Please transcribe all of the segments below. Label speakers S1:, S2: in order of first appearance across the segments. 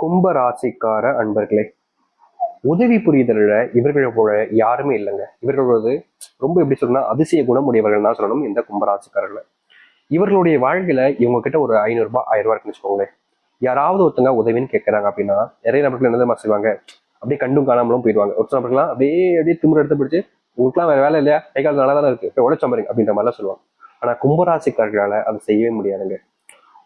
S1: கும்ப ராசிக்கார அன்பர்களே உதவி புரிதலில் இவர்களை போல யாருமே இல்லைங்க. இவர்களோடு ரொம்ப எப்படி சொல்லணும்னா அதிசய குணமுடையவர்கள் தான் சொல்லணும் இந்த கும்பராசிக்காரர்கள் இவர்களுடைய வாழ்க்கையில இவங்க கிட்ட ஒரு ஐநூறுரூபா ஆயிரம் ரூபா இருக்குன்னு வச்சுக்கோங்களேன். யாராவது ஒருத்தங்க உதவின்னு கேட்கறாங்க அப்படின்னா நிறைய நபர்கள் என்ன மாதிரி செய்வாங்க அப்படியே கண்டும் காணாமலும் போயிடுவாங்க. ஒரு சில நபர்கள்லாம் அப்படியே அப்படியே திமுற எடுத்து பிடிச்சி உங்களுக்குலாம் வேற வேலை இல்லையா? கை கால் நல்லா தானே இருக்கு? உழைச்ச மாதிரி அப்படின்ற மாதிரிலாம் சொல்லுவாங்க. ஆனா கும்பராசிக்காரர்களால அதை செய்யவே முடியாதுங்க.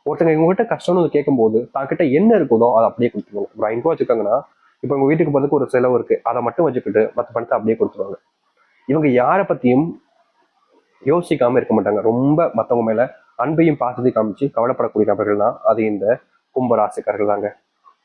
S1: ஒருத்தங்க இவங்ககிட்ட கஷ்டம்னு கேட்கும்போது தாக்கிட்ட என்ன இருக்குதோ அதை அப்படியே கொடுத்துருவாங்க. ஒரு ஐநூறு வச்சுக்காங்கன்னா இப்போ உங்க வீட்டுக்கு போறதுக்கு ஒரு செலவு இருக்கு. அதை மட்டும் வச்சுக்கிட்டு மற்ற பணத்தை அப்படியே கொடுத்துருவாங்க. இவங்க யாரை பத்தியும் யோசிக்காம இருக்க மாட்டாங்க. ரொம்ப மத்தவங்க மேல அன்பையும் பாசத்தையும் காமிச்சு கவலைப்படக்கூடிய நபர்கள் தான் அது இந்த கும்பராசிக்காரர்கள் தாங்க.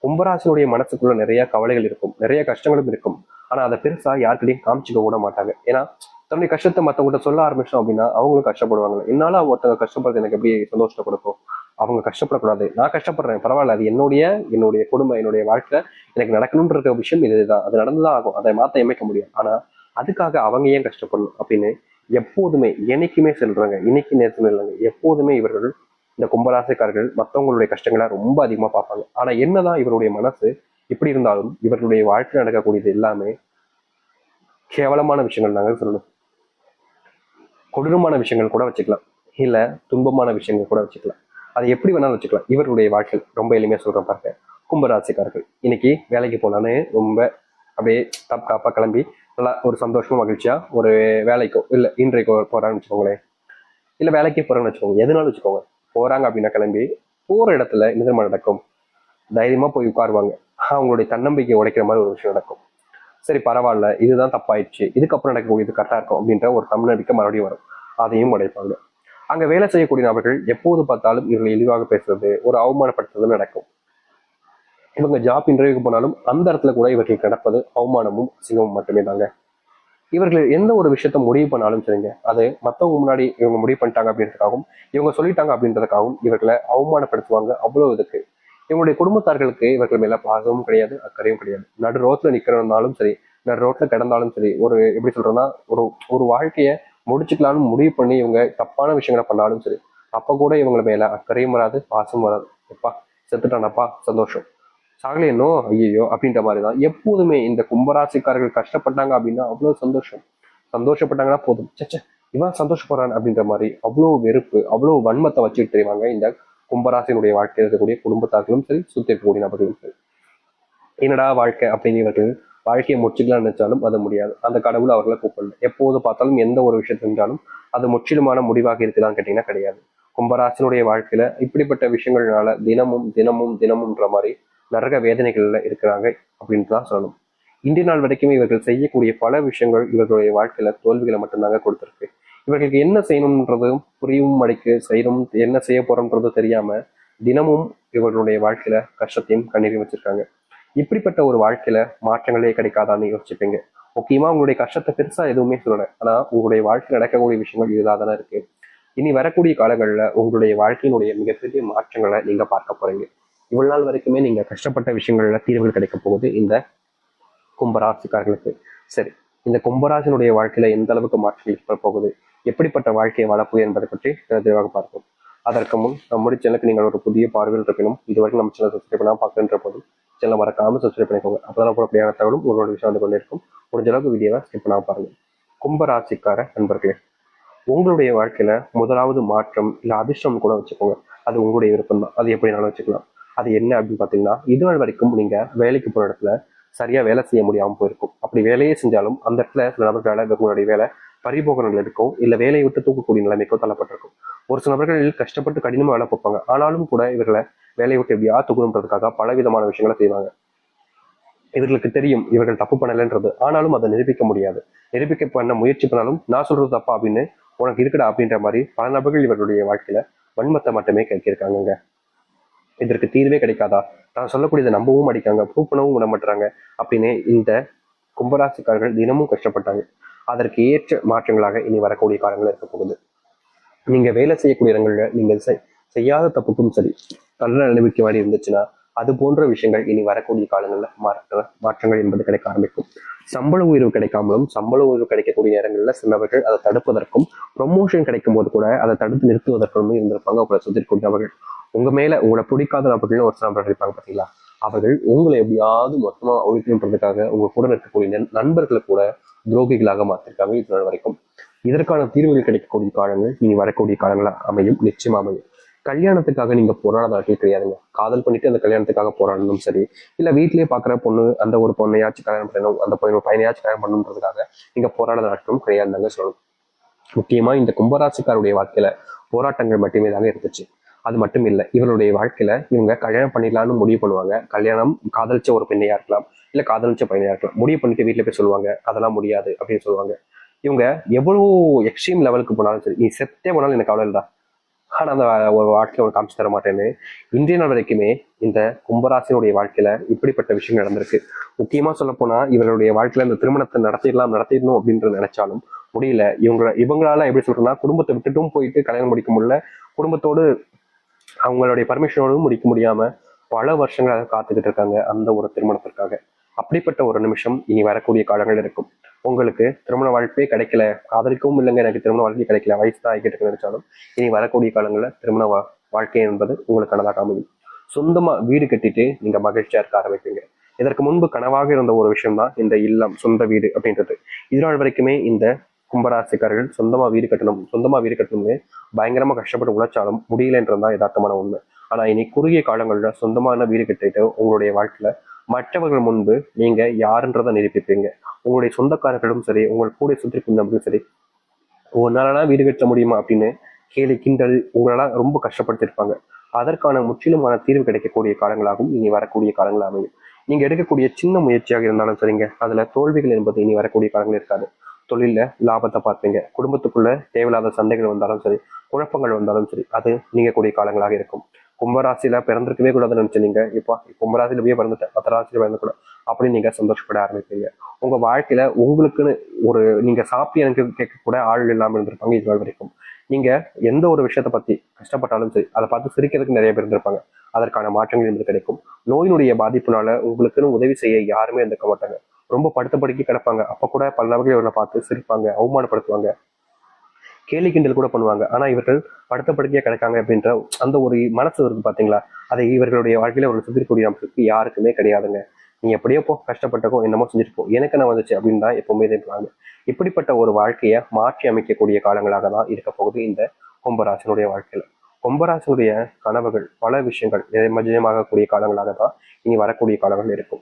S1: கும்பராசினுடைய மனசுக்குள்ள நிறைய கவலைகள் இருக்கும். நிறைய கஷ்டங்களும் இருக்கும். ஆனா அதை பெருசா யாருக்கிட்டையும் காமிச்சுக்க கூட மாட்டாங்க. ஏன்னா தன்னுடைய கஷ்டத்தை மற்றவங்கள்ட்ட சொல்ல ஆரம்பிச்சோம் அப்படின்னா அவங்களும் கஷ்டப்படுவாங்க. என்னால ஒருத்தங்க கஷ்டப்படுறது எனக்கு எப்படி சந்தோஷத்தை கொடுக்கும்? அவங்க கஷ்டப்படக்கூடாது. நான் கஷ்டப்படுறேன். பரவாயில்ல அது என்னுடைய என்னுடைய குடும்பம் என்னுடைய வாழ்க்கை. எனக்கு நடக்கணும்ன்ற இருக்க விஷயம் இதுதான். அது நடந்துதான் ஆகும். அதை மாத்த அமைக்க முடியும். ஆனா அதுக்காக அவங்க ஏன் கஷ்டப்படணும் அப்படின்னு எப்போதுமே என்னைக்குமே சொல்றாங்க. இன்னைக்கு நேரத்துல இல்லைங்க. எப்போதுமே இவர்கள் இந்த கும்பராசிக்காரர்கள் மற்றவங்களுடைய கஷ்டங்களை ரொம்ப அதிகமா பார்ப்பாங்க. ஆனா என்னதான் இவருடைய மனசு இப்படி இருந்தாலும் இவர்களுடைய வாழ்க்கையில் நடக்கக்கூடியது எல்லாமே கேவலமான விஷயங்கள் நாங்கள் சொல்லணும். கொடூரமான விஷயங்கள் கூட வச்சுக்கலாம். இல்ல துன்பமான விஷயங்கள் கூட வச்சுக்கலாம். அதை எப்படி வேணாலும் வச்சுக்கலாம். இவருடைய வாழ்க்கை ரொம்ப எளிமையாக சொல்றேன் பாருங்க. கும்பராசிக்காரர்கள். இன்னைக்கு வேலைக்கு போனான்னு ரொம்ப அப்படியே தப்பு டாப்பா கிளம்பி நல்லா ஒரு சந்தோஷமாக மகிழ்ச்சியாக ஒரு வேலைக்கோ இல்லை இன்றைக்கோ போகிறான்னு வச்சுக்கோங்களேன். இல்லை வேலைக்கே போகிறான்னு வச்சுக்கோங்க. எதுனாலும் வச்சுக்கோங்க. போறாங்க அப்படின்னா கிளம்பி போகிற இடத்துல என்ன நடக்கும். தைரியமா போய் உட்காருவாங்க. அவங்களுடைய தன்னம்பிக்கை உடைக்கிற மாதிரி ஒரு விஷயம் நடக்கும். சரி பரவாயில்ல. இதுதான் தப்பாயிடுச்சு. இதுக்கப்புறம் நடக்கக்கூடியது கரெக்டாக இருக்கும் அப்படின்ற ஒரு தன்னம்பிக்கை மறுபடியும் வரும். அதையும் உடைப்பாங்க. அங்க வேலை செய்யக்கூடிய நபர்கள் எப்போது பார்த்தாலும் இவர்களை இழிவாக பேசுறது ஒரு அவமானப்படுத்துறதும் நடக்கும். இவங்க ஜாப் இன்டர்வியூக்கு போனாலும் அந்த இடத்துல கூட இவர்களுக்கு நடப்பது அவமானமும் அசிங்கமும் மட்டுமே தாங்க. இவர்கள் எந்த ஒரு விஷயத்த முடிவு பண்ணாலும் சரிங்க அது மற்றவங்க முன்னாடி இவங்க முடிவு பண்ணிட்டாங்க அப்படின்றதுக்காகவும் இவங்க சொல்லிட்டாங்க அப்படின்றதுக்காகவும் இவர்களை அவமானப்படுத்துவாங்க அவ்வளவு இதுக்கு. இவங்களுடைய குடும்பத்தார்களுக்கு இவர்கள் மேல பாசமும் கிடையாது அக்கறையும் கிடையாது. நடு ரோட்ல நிக்கிறனாலும் சரி நடு ரோட்ல கிடந்தாலும் சரி ஒரு எப்படி சொல்றேன்னா ஒரு ஒரு வாழ்க்கைய முடிச்சுக்கலாம்னு முடிவு பண்ணி இவங்க தப்பான விஷயங்களை பண்ணாலும் சரி அப்போ கூட இவங்களை மேலே அக்கறையும் வராது பாசமும் வராது. எப்பா செத்துட்டானப்பா சந்தோஷம். சாகலையனோ ஐயோ அப்படின்ற மாதிரி தான் எப்போதுமே இந்த கும்பராசிக்காரர்கள் கஷ்டப்பட்டாங்க அப்படின்னா அவ்வளோ சந்தோஷம். சந்தோஷப்பட்டாங்கன்னா போதும். சச்சே இவன் சந்தோஷப்படுறான் அப்படின்ற மாதிரி அவ்வளோ வெறுப்பு அவ்வளோ வன்மத்தை வச்சுட்டு தெரிவாங்க இந்த கும்பராசினுடைய வாழ்க்கையில் இருக்கக்கூடிய குடும்பத்தார்களும் சரி சுத்தி இருக்கக்கூடிய நபர்களும் சரி. என்னடா வாழ்க்கை அப்படின்னு இவர்கள் வாழ்க்கையை முடிச்சுக்கலாம்னு நினைச்சாலும் அது முடியாது. அந்த கடவுள் அவர்களை கூப்பிடல. எப்போது பார்த்தாலும் எந்த ஒரு விஷயத்தை செஞ்சாலும் அது முற்றிலுமான முடிவாக இருக்குதான்னு கேட்டீங்கன்னா கிடையாது. கும்பராசனுடைய வாழ்க்கையில இப்படிப்பட்ட விஷயங்கள்னால தினமும் தினமும் தினமும்ன்ற மாதிரி நரக வேதனைகள்ல இருக்கிறாங்க அப்படின்னு தான் சொல்லணும். இன்றைய நாள் வரைக்கும் இவர்கள் செய்யக்கூடிய பல விஷயங்கள் இவர்களுடைய வாழ்க்கையில தோல்விகளை மட்டும்தாங்க கொடுத்துருக்கு. இவர்களுக்கு என்ன செய்யணும்ன்றதும் புரியும் அடைக்கு செய்யணும் என்ன செய்ய போறோம்ன்றதும் தெரியாம தினமும் இவர்களுடைய வாழ்க்கையில கஷ்டத்தையும் கண்ணீரையும் வச்சிருக்காங்க. இப்படிப்பட்ட ஒரு வாழ்க்கையில மாற்றங்களே கிடைக்காதான்னு யோசிச்சுப்பீங்க. முக்கியமா உங்களுடைய கஷ்டத்தை பெருசா எதுவுமே சொல்லலை. ஆனா உங்களுடைய வாழ்க்கையில் நடக்கக்கூடிய விஷயங்கள் இதுதான் தானே இருக்கு. இனி வரக்கூடிய காலங்களில் உங்களுடைய வாழ்க்கையினுடைய மிகப்பெரிய மாற்றங்களை நீங்க பார்க்க போறீங்க. இவ்வளவு நாள் வரைக்குமே நீங்க கஷ்டப்பட்ட விஷயங்கள்ல தீர்வுகள் கிடைக்க போகுது இந்த கும்பராசிக்காரர்களுக்கு. சரி இந்த கும்பராசினுடைய வாழ்க்கையில எந்த அளவுக்கு மாற்றங்கள் ஏற்பட போகுது? எப்படிப்பட்ட வாழ்க்கையை வளர்ப்பு என்பதை பற்றி தெளிவாக பார்ப்போம். அதற்கு முன் நம்முடைய சேனலுக்கு நீங்கள் ஒரு புதிய பார்வையில் இருக்கணும் இதுவரைக்கும் நம்ம சேனல் சப்ஸ்கிரைப் பண்ணாமல் பார்க்கின்ற போதும் சேனல் மறக்காமல் சப்ஸ்கிரைப் பண்ணிக்கோங்க. அப்பதான் அப்படியான தகவலும் உங்களோட விஷயம் வந்து கொண்டிருக்கும். முடிஞ்ச அளவுக்கு வீடியோவை ஸ்கிப் பண்ணாம பாருங்கள் கும்பராசிக்கார நண்பர்களே உங்களுடைய வாழ்க்கையில முதலாவது மாற்றம் இல்ல அதிர்ஷ்டம் கூட வச்சுக்கோங்க. அது உங்களுடைய விருப்பம் தான். அது எப்படினாலும் வச்சுக்கலாம். அது என்ன அப்படின்னு பார்த்தீங்கன்னா இதுவரை வரைக்கும் நீங்க வேலைக்கு போகிற இடத்துல சரியா வேலை செய்ய முடியாமல் போயிருக்கும். அப்படி வேலையே செஞ்சாலும் அந்த இடத்துல சில நபர்களால் உங்களுடைய வேலை பறிபோகிற நிலை இருக்கும் இல்லை வேலையை விட்டு தூக்கக்கூடிய நிலைமைக்கோ தள்ளப்பட்டிருக்கும். ஒரு சில நபர்கள் கஷ்டப்பட்டு கடினமாக வேலை பார்ப்பாங்க. ஆனாலும் கூட இவர்களை வேலையை விட்டு எப்படியா தொகுணுன்றதுக்காக பல விதமான விஷயங்களை செய்வாங்க. இவர்களுக்கு தெரியும் இவர்கள் தப்பு பண்ணலைன்றது. ஆனாலும் அதை நிரூபிக்க முடியாது. நிரூபிக்க பண்ண முயற்சி பண்ணாலும் நான் சொல்றது தப்பா அப்படின்னு உனக்கு இருக்கடா அப்படின்ற மாதிரி பல நபர்கள் இவர்களுடைய வாழ்க்கையில வன்மத்தை மட்டுமே கேட்கிருக்காங்கங்க இதற்கு தீர்வே கிடைக்காதா? நான் சொல்லக்கூடியதை நம்பவும் அடிக்காங்க ப்ரூவ் பண்ணவும் விட அப்படின்னு இந்த கும்பராசிக்காரர்கள் தினமும் கஷ்டப்பட்டாங்க. அதற்கு ஏற்ற மாற்றங்களாக இனி வரக்கூடிய காலங்கள் இருக்க போகுது. நீங்க வேலை செய்யக்கூடிய இடங்கள்ல நீங்க செய்- செய்யாத தப்புக்கும் சரி நல்ல நிலைமைக்கு மாதிரி இருந்துச்சுன்னா அது போன்ற விஷயங்கள் இனி வரக்கூடிய காலங்களில் மாற்ற மாற்றங்கள் என்பது கிடைக்க ஆரம்பிக்கும். சம்பள உயர்வு கிடைக்காமலும் சம்பள உயர்வு கிடைக்கக்கூடிய நேரங்களில் சிலவர்கள் அதை தடுப்பதற்கும் ப்ரொமோஷன் கிடைக்கும் போது கூட அதை தடுத்து நிறுத்துவதற்கும் இருந்திருப்பாங்க. உங்களை சுத்தி அவர்கள். உங்க மேல உங்களை பிடிக்காத நபர்கள்னு ஒரு சில நபர்கள் இருப்பாங்க பாத்தீங்களா அவர்கள் உங்களை எப்படியாவது மொத்தமா ஒழிக்கணுன்றதுக்காக உங்க கூட இருக்கக்கூடிய நண்பர்களை கூட துரோகிகளாக மாற்றிருக்காங்க இது நாள் வரைக்கும். இதற்கான தீர்வுகள் கிடைக்கக்கூடிய காலங்கள் இனி வரக்கூடிய காலங்களா அமையும் நிச்சயமா அமையும். கல்யாணத்துக்காக நீங்க போராடாத கிடையாதுங்க. காதல் பண்ணிட்டு அந்த கல்யாணத்துக்காக போராடணும் சரி இல்ல வீட்லயே பாக்குற பொண்ணு அந்த ஒரு பொண்ணையாச்சும் கல்யாணம் பண்ணணும் அந்த பொண்ணு பையனையாச்சும் கல்யாணம் பண்ணணுன்றதுக்காக நீங்க போராடாத நாட்களும் கிடையாதுங்க சொல்லணும். முக்கியமா இந்த கும்பராசிக்காருடைய வாழ்க்கையில போராட்டங்கள் மட்டுமே தாங்க இருந்துச்சு. அது மட்டும் இல்லை இவருடைய வாழ்க்கையில இவங்க கல்யாணம் பண்ணிடலாம்னு முடிவு பண்ணுவாங்க. கல்யாணம் காதலிச்ச ஒரு பெண்ணையா இருக்கலாம் இல்ல காதலிச்ச பையனையா இருக்கலாம். முடிவு பண்ணிட்டு வீட்டுல போய் சொல்லுவாங்க அதெல்லாம் முடியாது அப்படின்னு சொல்லுவாங்க. இவங்க எவ்வளவு எக்ஸ்ட்ரீம் லெவலுக்கு போனாலும் சரி நீ செத்தே போனாலும் எனக்கு அவ்வளோ இல்லை ஆனால் அந்த ஒரு வாழ்க்கையை ஒரு காமிச்சு தர மாட்டேன்னு இன்றைய நாள் வரைக்குமே இந்த கும்பராசினுடைய வாழ்க்கையில இப்படிப்பட்ட விஷயம் நடந்திருக்கு. முக்கியமாக சொல்லப்போனால் இவர்களுடைய இவருடைய வாழ்க்கையில இந்த திருமணத்தை நடத்திடலாம் நடத்திடணும் அப்படின்னு நினைச்சாலும் முடியல. இவங்க இவங்களால எப்படி சொல்றேன்னா குடும்பத்தை விட்டுட்டும் போயிட்டு கல்யாணம் முடிக்க முடியல. குடும்பத்தோடு அவங்களுடைய பர்மிஷனோடும் முடிக்க முடியாம பல வருஷங்களாக காத்துக்கிட்டு இருக்காங்க அந்த ஒரு திருமணத்திற்காக. அப்படிப்பட்ட ஒரு நிமிஷம் இனி வரக்கூடிய காலங்கள் இருக்கும். உங்களுக்கு திருமண வாழ்க்கையே கிடைக்கல காதலிக்கவும் இல்லைங்க எனக்கு திருமண வாழ்க்கை கிடைக்கல வயசு தான் ஆகிக்கிட்டு நினைச்சாலும் இனி வரக்கூடிய காலங்களில் திருமண வா- வாழ்க்கை என்பது உங்களுக்கானதாக அமையும். சொந்தமாக வீடு கட்டிட்டு நீங்கள் மகிழ்ச்சியாக இருக்க ஆரம்பிப்பீங்க. இதற்கு முன்பு கனவாக இருந்த ஒரு விஷயம் தான் இந்த இல்லம் சொந்த வீடு அப்படின்றது. இதனால் வரைக்குமே இந்த கும்பராசிக்காரர்கள் சொந்தமாக வீடு கட்டணும் சொந்தமாக வீடு கட்டணும்னு பயங்கரமாக கஷ்டப்பட்டு உழைச்சாலும் முடியலன்றது தான் யதார்த்தமான உண்மை. ஆனால் இனி குறுகிய காலங்களில் சொந்தமான வீடு கட்டிட்டு உங்களுடைய வாழ்க்கையில் மற்றவர்கள் முன்பு நீங்கள் யாருன்றதை நிரூபிப்பீங்க. உங்களுடைய சொந்தக்காரர்களும் சரி உங்கள் கூட சுற்றி சரி ஒரு வீடு கட்ட முடியுமா அப்படின்னு கேலி கிண்டல் உங்களெல்லாம் ரொம்ப கஷ்டப்படுத்திருப்பாங்க அதற்கான முற்றிலுமான தீர்வு கிடைக்கக்கூடிய காலங்களாகவும் இனி வரக்கூடிய காலங்கள் அமையும். நீங்கள் எடுக்கக்கூடிய சின்ன முயற்சியாக இருந்தாலும் சரிங்க அதில் தோல்விகள் என்பது இனி வரக்கூடிய காலங்கள் இருக்காது. தொழிலில் லாபத்தை பார்ப்பீங்க. குடும்பத்துக்குள்ள தேவையில்லாத சண்டைகள் வந்தாலும் சரி குழப்பங்கள் வந்தாலும் சரி அது நீங்கக்கூடிய காலங்களாக இருக்கும். கும்பராசியில் பிறந்திருக்கவே கூடாதுன்னு நினச்சி நீங்கள் இப்போ கும்பராசியில் போய் பிறந்துட்டேன். மற்ற பிறந்த கூட அப்படின்னு நீங்கள் சந்தோஷப்பட ஆரம்பிப்பீங்க. உங்கள் வாழ்க்கையில் உங்களுக்குன்னு ஒரு நீங்கள் சாப்பிட்டு எனக்கு கேட்கக்கூட ஆள் இல்லாமல் இருந்திருப்பாங்க இது வரைக்கும். நீங்கள் எந்த ஒரு விஷயத்தை பற்றி கஷ்டப்பட்டாலும் சரி அதை பார்த்து சிரிக்கிறதுக்கு நிறைய பேர் இருந்திருப்பாங்க. அதற்கான மாற்றங்கள் இருந்து கிடைக்கும். நோயினுடைய பாதிப்புனால உங்களுக்குன்னு உதவி செய்ய யாருமே இருந்திருக்க மாட்டாங்க. ரொம்ப படுத்த படுக்கி கிடப்பாங்க. அப்போ கூட பல நபர்கள் இவரை பார்த்து சிரிப்பாங்க அவமானப்படுத்துவாங்க. கேலி கிண்டல் கூட பண்ணுவாங்க. ஆனால் இவர்கள் படுத்த படுக்கையா கிடக்காங்க அப்படின்ற அந்த ஒரு மனசு இருக்கு பார்த்தீங்களா அதை இவர்களுடைய வாழ்க்கையில் ஒரு சுத்திரக்கூடிய அமைப்புக்கு யாருக்குமே கிடையாதுங்க. நீ எப்படியோ போ கஷ்டப்பட்டக்கோ என்னமோ செஞ்சுட்டு போ எனக்கு என்ன வந்துச்சு அப்படின்னு தான் எப்பவுமே இருப்பாங்க இப்படிப்பட்ட ஒரு வாழ்க்கையை மாற்றி அமைக்கக்கூடிய காலங்களாக தான் இருக்க போகுது இந்த கும்பராசனுடைய வாழ்க்கையில. கும்பராசனுடைய கனவுகள் பல விஷயங்கள் நிஜமாகக்கூடிய காலங்களாக தான் இனி வரக்கூடிய காலங்கள் இருக்கும்.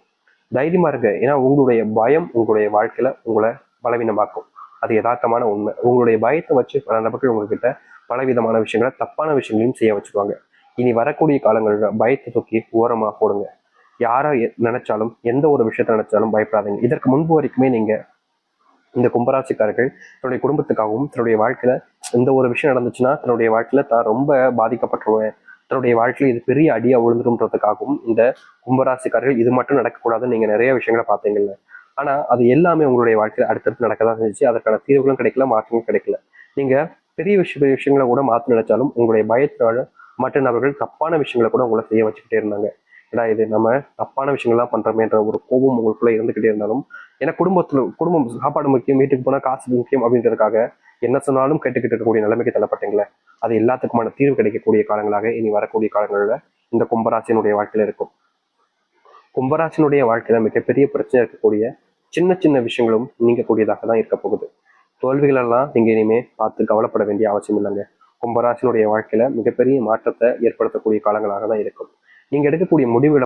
S1: தைரியமா இருங்க. ஏன்னா உங்களுடைய பயம் உங்களுடைய வாழ்க்கையில உங்களை பலவீனமாக்கும். அது யதார்த்தமான உண்மை. உங்களுடைய பயத்தை வச்சு பல நபர்கள் உங்ககிட்ட பலவிதமான விஷயங்களை தப்பான விஷயங்களையும் செய்ய வச்சுருவாங்க இனி வரக்கூடிய காலங்களில் பயத்தை தூக்கி ஓரமாக போடுங்க. யாரை எ- நினைச்சாலும் எந்த ஒரு விஷயத்தை நினைச்சாலும் பயப்படாதீங்க. இதற்கு முன்பு வரைக்குமே நீங்க இந்த கும்பராசிக்காரர்கள் தன்னுடைய குடும்பத்துக்காகவும் தன்னுடைய வாழ்க்கையில இந்த ஒரு விஷயம் நடந்துச்சுன்னா தன்னுடைய வாழ்க்கையில தான் ரொம்ப பாதிக்கப்பட்டுருவேன். தன்னுடைய வாழ்க்கையில இது பெரிய அடியா விழுந்துருன்றதுக்காகவும் இந்த கும்பராசிக்காரர்கள் இது மட்டும் நடக்கக்கூடாதுன்னு நீங்க நிறைய விஷயங்களை பார்த்தீங்கல்ல. ஆனா அது எல்லாமே உங்களுடைய வாழ்க்கையில அடுத்தடுத்து நடக்க தான் செஞ்சு அதற்கான தீர்வுகளும் கிடைக்கல மாற்றங்களும் கிடைக்கல. நீங்க பெரிய விஷய பெரிய விஷயங்களை கூட மாற்ற நினைச்சாலும் உங்களுடைய பயத்தினால மற்ற நபர்கள் தப்பான விஷயங்களை கூட உங்களை செய்ய வச்சுக்கிட்டே இருந்தாங்க. ஏன்னா இது? நம்ம தப்பான விஷயங்கள்லாம் பண்றோமேன்ற ஒரு கோபம் உங்களுக்குள்ள இருந்துகிட்டே இருந்தாலும் ஏன்னா குடும்பத்துல குடும்பம் சாப்பாடு முக்கியம் வீட்டுக்கு போனால் காசு முக்கியம் அப்படின்றதுக்காக என்ன சொன்னாலும் கேட்டுக்கிட்டு இருக்கக்கூடிய நிலைமைக்கு தள்ளப்பட்டீங்களே? அது எல்லாத்துக்குமான தீர்வு கிடைக்கக்கூடிய காலங்களாக இனி வரக்கூடிய காலங்களில் இந்த கும்பராசினுடைய வாழ்க்கையில இருக்கும். கும்பராசினுடைய வாழ்க்கையில மிகப்பெரிய பிரச்சனை இருக்கக்கூடிய சின்ன சின்ன விஷயங்களும் நீங்கக்கூடியதாக தான் இருக்க போகுது. தோல்விகள் எல்லாம் நீங்க இனிமே பார்த்து கவலைப்பட வேண்டிய அவசியம் இல்லைங்க. கும்பராசினுடைய வாழ்க்கையில மிகப்பெரிய மாற்றத்தை ஏற்படுத்தக்கூடிய காலங்களாக தான் இருக்கும். நீங்க எடுக்கக்கூடிய முடிவுகளை